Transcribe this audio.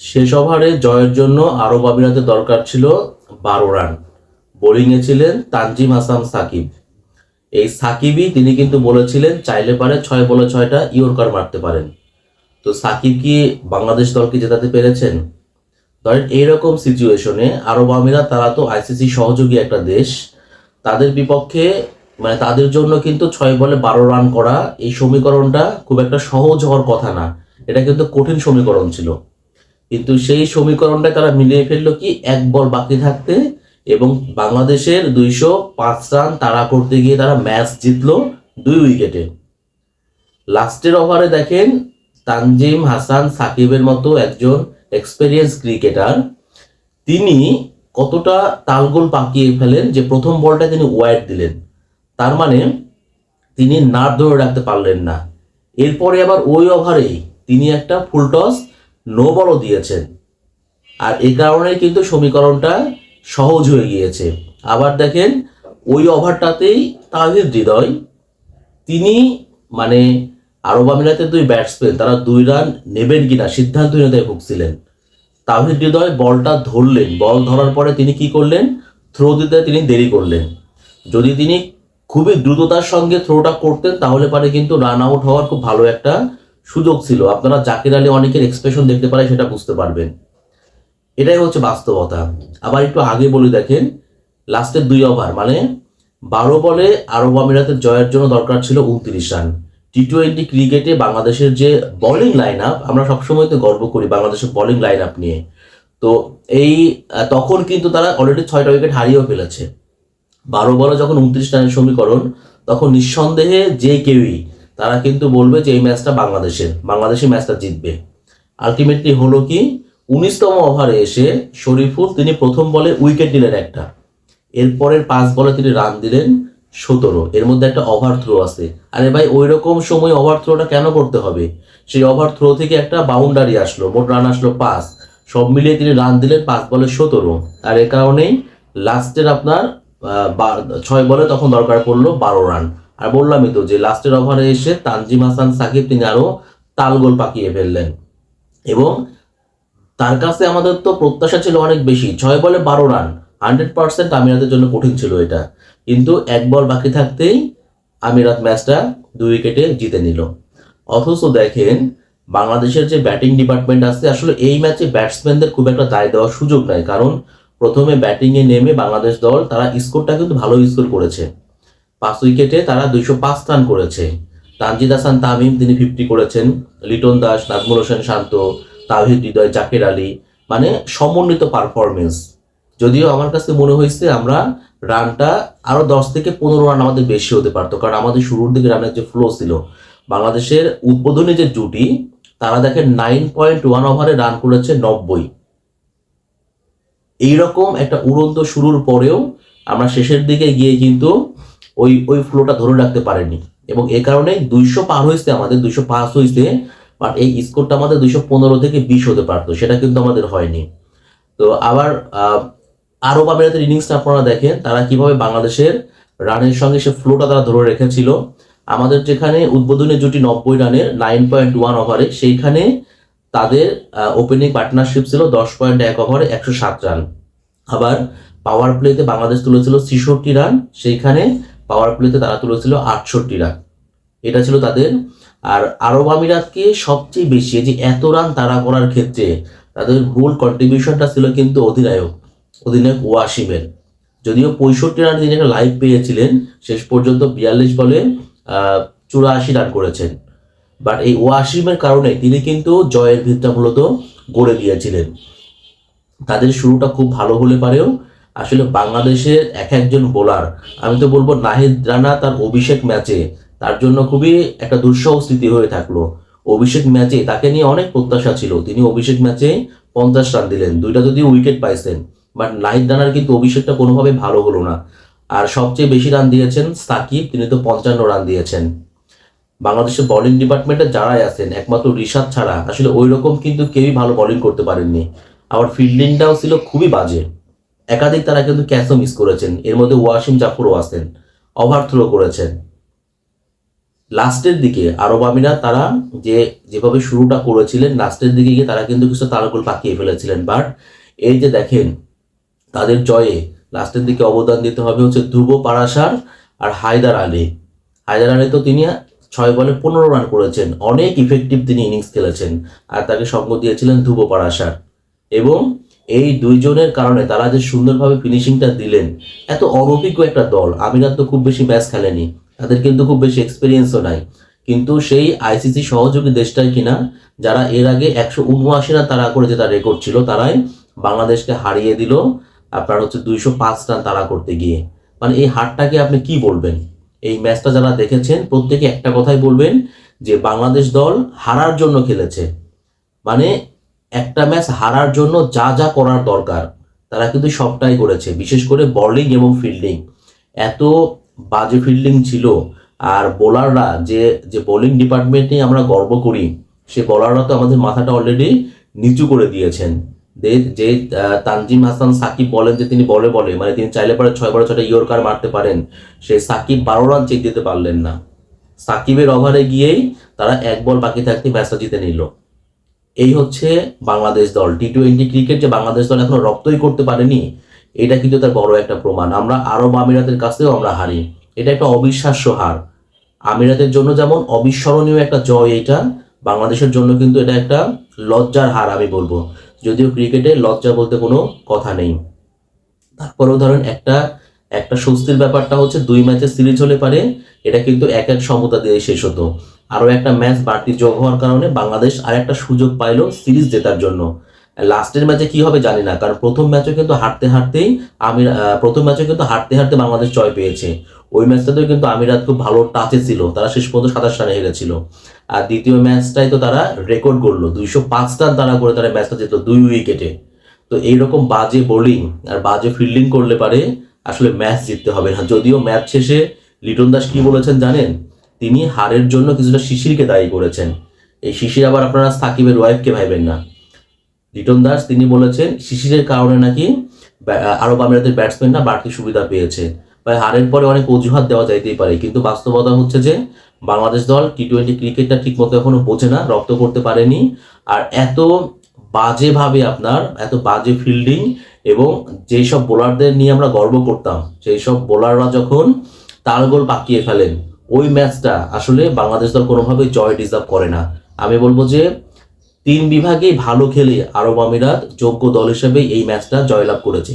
শেষ ওভারে জয়ের জন্য আরব আমিরাতের দরকার ছিল বারো রান। বোলিংয়ে ছিলেন তানজিম আসাম সাকিব। এই সাকিবই তিনি কিন্তু বলেছিলেন, চাইলে পারে ছয় বলে ছয়টা ইয়র্কার মারতে পারেন। তো সাকিব কি বাংলাদেশ দলকে জেতাতে পেরেছেন? ধরেন এইরকম সিচুয়েশনে আরব আমিরাত, তারা তো আইসিসি সহযোগী একটা দেশ, তাদের বিপক্ষে মানে তাদের জন্য কিন্তু ছয় বলে বারো রান করা এই সমীকরণটা খুব একটা সহজ হওয়ার কথা না। এটা কিন্তু কঠিন সমীকরণ ছিল। কিন্তু সেই সমীকরণটা তারা মিলিয়ে ফেলল কি? এক বল বাকি থাকতে এবং বাংলাদেশের দুইশো পাঁচ রান তাড়া করতে গিয়ে তারা ম্যাচ জিতলো দুই উইকেটে। লাস্টের ওভারে দেখেন তানজিম হাসান সাকিবের মতো একজন এক্সপেরিয়েন্স ক্রিকেটার তিনি কতটা তালগোল পাকিয়ে ফেলেন যে প্রথম বলটা তিনি ওয়াইড দিলেন। তার মানে তিনি নাট ধরে রাখতে পারলেন না। এরপরে আবার ওই ওভারেই তিনি একটা ফুল টস নো বলও দিয়েছেন আর এই কারণে কিন্তু সমীকরণটা সহজ হয়ে গিয়েছে। আবার দেখেন, ওই ওভারটাতেই তাহির হৃদয়, তিনি মানে আরব আমিরাতের দুই ব্যাটসম্যান তারা দুই রান নেবেন কিনা সিদ্ধান্তহীনতায় ভুগছিলেন। তাহির হৃদয় বলটা ধরলেন, বল ধরার পরে তিনি কি করলেন? থ্রো দিতে তিনি দেরি করলেন। যদি তিনি খুবই দ্রুততার সঙ্গে থ্রোটা করতেন, তাহলে পারে কিন্তু রান আউট হওয়ার খুব ভালো একটা সুযোগ ছিল। আপনারা জাকির আলী অনেকের এক্সপ্রেশন দেখতে পারে সেটা বুঝতে পারবেন। এটাই হচ্ছে বাস্তবতা। আবার একটু আগে বলি, দেখেন, লাস্টের দুই ওভার মানে বারো বলে আরব আমিরাতের জয়ের জন্য দরকার ছিল উনত্রিশ রান। টি টোয়েন্টি ক্রিকেটে বাংলাদেশের যে বোলিং লাইন আপ আমরা সবসময় তো গর্ব করি বাংলাদেশের বোলিং লাইন আপ নিয়ে। তো এই তখন কিন্তু তারা অলরেডি ছয়টা উইকেট হারিয়েও ফেলেছে। বারো বলে যখন উনত্রিশ রানের সমীকরণ, তখন নিঃসন্দেহে যে কেউই তারা কিন্তু বলবে যে এই ম্যাচটা বাংলাদেশের বাংলাদেশি ম্যাচটা জিতবে। আলটিমেটলি হলো কি, উনিশতম ওভারে এসে শরীফুল তিনি প্রথম বলে উইকেট নিলেন একটা। এরপরের পাঁচ বলে তিনি রান দিলেন সতেরো। এর মধ্যে একটা ওভার থ্রো আছে। আরে ভাই ওই রকম সময় ওভার থ্রোটা কেন করতে হবে? সেই ওভার থ্রো থেকে একটা বাউন্ডারি আসলো, মোট রান আসলো পাঁচ। সব মিলিয়ে তিনি রান দিলেন পাঁচ বলে সতেরো। আর এ কারণেই লাস্টের আপনার ছয় বলে তখন দরকার পড়ল বারো রান। আর বললামই তো যে লাস্টের ওভারে এসে তানজিম হাসান, সাকিব তিনি আরও তাল গোল পাকিয়ে ফেললেন। এবং তার কাছে আমাদের তো প্রত্যাশা ছিল অনেক বেশি। ছয় বলে বারো রান। হান্ড্রেড পার্সেন্ট আমিরাতের জন্য কঠিন ছিল এটা। কিন্তু এক বল বাকি থাকতেই আমিরাত ম্যাচটা দুই উইকেটে জিতে নিল। অথচ দেখেন, বাংলাদেশের যে ব্যাটিং ডিপার্টমেন্ট আছে, আসলে এই ম্যাচে ব্যাটসম্যানদের খুব একটা দায় দেওয়ার সুযোগ নাই। কারণ প্রথমে ব্যাটিংয়ে নেমে বাংলাদেশ দল, তারা স্কোরটা কিন্তু ভালো স্কোর করেছে। পাঁচ উইকেটে তারা দুইশো পাঁচ রান করেছে। তানজিদ হাসান তামিম, তিনি ফিফটি করেছেন। লিটন দাস, নাজমুল হোসেন শান্ত তাহিদ হৃদয়, জাকের আলী মানে সমন্বিত পারফরমেন্স যদিও আমার কাছে মনে হয়েছে আমরা রানটা আরও দশ থেকে পনেরো রান আমাদের বেশি হতে পারতো, কারণ আমাদের শুরুর দিকে রানের যে ফ্লো ছিল, বাংলাদেশের উদ্বোধনী যে জুটি, তারা দেখেন নাইন পয়েন্ট ওয়ান ওভারে রান করেছে নব্বই। এইরকম একটা উড়ন্ত শুরুর পরেও আমরা শেষের দিকে গিয়ে কিন্তু ওই ওই ফ্লোটা ধরে রাখতে পারেনি। এবং এ কারণে দুইশো পার হয়েছে আমাদের, দুইশো পাস হয়েছে বাট এই স্কোরটা আমাদের দুইশো পনেরো থেকে বিশ হতে পারতো, সেটা কিন্তু আমাদের হয়নি। তো আবার আরব আমিরাতের ইনিংসটা আপনারা দেখেন, তারা কীভাবে বাংলাদেশের রানের সঙ্গে সে ফ্লোটা তারা ধরে রেখেছিল। আমাদের যেখানে উদ্বোধনী জুটি নব্বই রানের নাইন পয়েন্ট ওয়ান ওভারে সেইখানে তাদের ওপেনিং পার্টনারশিপ ছিল দশ পয়েন্ট এক ওভারে একশো সাত রান। আবার পাওয়ার প্লেতে বাংলাদেশ তুলেছিল ছেষট্টি রান, সেইখানে পাওয়ার প্লেতে তারা তুলেছিল আটষট্টি রান। এটা ছিল তাদের আর আরব আমিরাতকে সবচেয়ে বেশি যে এত রান তারা করার ক্ষেত্রে তাদের মূল কন্ট্রিবিউশনটা ছিল কিন্তু অধিনায়ক অধিনায়ক ওয়াসিমের। যদিও পঁয়ষট্টি রান তিনি একটা লাইভ পেয়েছিলেন, শেষ পর্যন্ত বিয়াল্লিশ বলে চুরাশি রান করেছেন। বাট এই ওয়াসিমের কারণে তিনি কিন্তু জয়ের ভিতটা মূলত গড়ে দিয়েছিলেন। তাদের শুরুটা খুব ভালো হলে পারেও আসলে বাংলাদেশের এক একজন বোলার আমি তো বলব নাহিদ রানা তার অভিষেক ম্যাচে তার জন্য খুবই একটা দুঃসহ স্থিতি হয়ে থাকল। অভিষেক ম্যাচে তাকে নিয়ে অনেক প্রত্যাশা ছিল, তিনি অভিষেক ম্যাচে পঞ্চাশ রান দিলেন, দুইটা যদি উইকেট পাইছেন বাট নাহিদ রানার কিন্তু অভিষেকটা কোনোভাবে ভালো হলো না। আর সবচেয়ে বেশি রান দিয়েছেন সাকিব, তিনি তো পঞ্চান্ন রান দিয়েছেন। বাংলাদেশের বোলিং ডিপার্টমেন্টে যারাই আছেন, একমাত্র ঋষাদ ছাড়া, আসলে ওই রকম কিন্তু কেউই ভালো বোলিং করতে পারেননি। আবার ফিল্ডিংটাও ছিল খুবই বাজে। একাধিক তারা কিন্তু ক্যাচও মিস করেছেন। এর মধ্যে ওয়াসিম জাফরও আছেন। ওভার থ্রো করেছেন। লাস্টের দিকে আরব আমিরাত তারা যে, যেভাবে শুরুটা করেছিলেন, লাস্টের দিকে গিয়ে তারা কিন্তু কিছু তারাগুল পাকিয়ে ফেলেছিলেন। বাট এই যে দেখেন, তাদের জয়ে লাস্টের দিকে অবদান দিতে হবে হচ্ছে ধ্রুব পারাসার আর হায়দার আলী। হায়দার আলী তো তিনি ছয় বলে পনেরো রান করেছেন। অনেক ইফেক্টিভ তিনি ইনিংস খেলেছেন। আর তাকে সঙ্গ দিয়েছিলেন ধ্রুব পারাসার এবং এই দুইজনের কারণে তারা যে সুন্দরভাবে ফিনিশিংটা দিলেন, এত অনভিজ্ঞ একটা দল। আমিরাত তো খুব বেশি ম্যাচ খেলেনি, তাদের কিন্তু খুব বেশি এক্সপিরিয়েন্সও নাই। কিন্তু সেই আইসিসি সহযোগী দেশটাই কিনা, যারা এর আগে একশো উনআশি রান তারা করে যেটা রেকর্ড ছিল, তারাই বাংলাদেশকে হারিয়ে দিল আপনার হচ্ছে দুইশো পাঁচ রান তারা করতে গিয়ে। মানে এই হারটাকে আপনি কি বলবেন? এই ম্যাচটা যারা দেখেছেন, প্রত্যেকে একটা কথাই বলবেন যে বাংলাদেশ দল হারার জন্য খেলেছে। মানে একটা ম্যাচ হারার জন্য যা যা করার দরকার, তারা কিন্তু সবটাই করেছে, বিশেষ করে বোলিং এবং ফিল্ডিং এত বাজে ফিল্ডিং ছিল, আর বোলাররা যে যে বোলিং ডিপার্টমেন্টে আমরা গর্ব করি, সে বোলাররা তো আমাদের মাথাটা অলরেডি নিচু করে দিয়েছেন। যে তানজিম হাসান, সাকিব বলেন যে তিনি বলে বলে মানে তিনি চাইলে পরে ছয় বলে ছয়টা ইয়র্কার মারতে পারেন, সে সাকিব বারো রান চেক দিতে পারলেন না। সাকিবের ওভারে গিয়েই তারা এক বল বাকি থাকতে ম্যাচটা জিতে নিল। এই হচ্ছে বাংলাদেশ দল। টি টোয়েন্টি ক্রিকেট যে বাংলাদেশ দল এখনও রপ্তই করতে পারেনি, এটা কিন্তু তার বড় একটা প্রমাণ। আমরা আরব আমিরাতের কাছেও আমরা হারি। এটা একটা অবিশ্বাস্য হার। আমিরাতের জন্য যেমন অবিস্মরণীয় একটা জয় এটা, বাংলাদেশের জন্য কিন্তু এটা একটা লজ্জার হার আমি বলব। যদিও ক্রিকেটে লজ্জা বলতে কোনো কথা নেই। তারপরেও ধরেন একটা একটা স্বস্তির ব্যাপারটা হচ্ছে দুই ম্যাচের সিরিজ হলে পারে, এটা কিন্তু এক এক সমতা দিয়ে শেষ হতো। আরও একটা ম্যাচ বাড়তি যোগ হওয়ার কারণে বাংলাদেশ আর একটা সুযোগ পাইলো সিরিজ জেতার জন্য। লাস্টের ম্যাচে কি হবে জানি না, কারণ প্রথম ম্যাচে কিন্তু হারতে হারতেই আমির প্রথম ম্যাচে কিন্তু হারতে হারতে বাংলাদেশ জয় পেয়েছে। ওই ম্যাচটাতেও কিন্তু আমিরাত খুব ভালো টাচে ছিল, তারা শেষ পর্যন্ত সাতাশ রানে হেরেছিল। আর দ্বিতীয় ম্যাচটাই তো তারা রেকর্ড করল, দুইশো পাঁচ রান তারা করে তারা ম্যাচটা জিতলো দুই উইকেটে তো এইরকম বাজে বোলিং আর বাজে ফিল্ডিং করলে পারে আসলে ম্যাচ জিততে হবে না। যদিও ম্যাচ শেষে লিটন দাস কি বলেছেন জানেন? তিনি হারের জন্য কিছুটা শিশিরকে দায়ী করেছেন। এই শিশির আবার আপনারা সাকিবের ওয়াইফকে ভাইবেন না। লিটন দাস, তিনি বলেছেন, শিশিরের কারণে নাকি আরব আমিরাতের ব্যাটসম্যানরা বাড়তি সুবিধা পেয়েছে। বা, হারের পরে অনেক অজুহাত দেওয়া যাইতেই পারে। কিন্তু বাস্তবতা হচ্ছে যে, বাংলাদেশ দল টি টোয়েন্টি ক্রিকেটটা ঠিকমতো এখনও বোঝে না, রপ্ত করতে পারেনি। আর এত বাজেভাবে আপনার এত বাজে ফিল্ডিং এবং যেই সব বোলারদের নিয়ে আমরা গর্ব করতাম সেই সব বোলাররা যখন তাল গোল পাকিয়ে ফেলেন, ওই ম্যাচটা আসলে বাংলাদেশ দল কোনোভাবে জয় ডিজার্ভ করে না। আমি বলব যে, তিন বিভাগেই ভালো খেলে আরব আমিরাত যোগ্য দল হিসেবে এই ম্যাচটা জয়লাভ করেছে।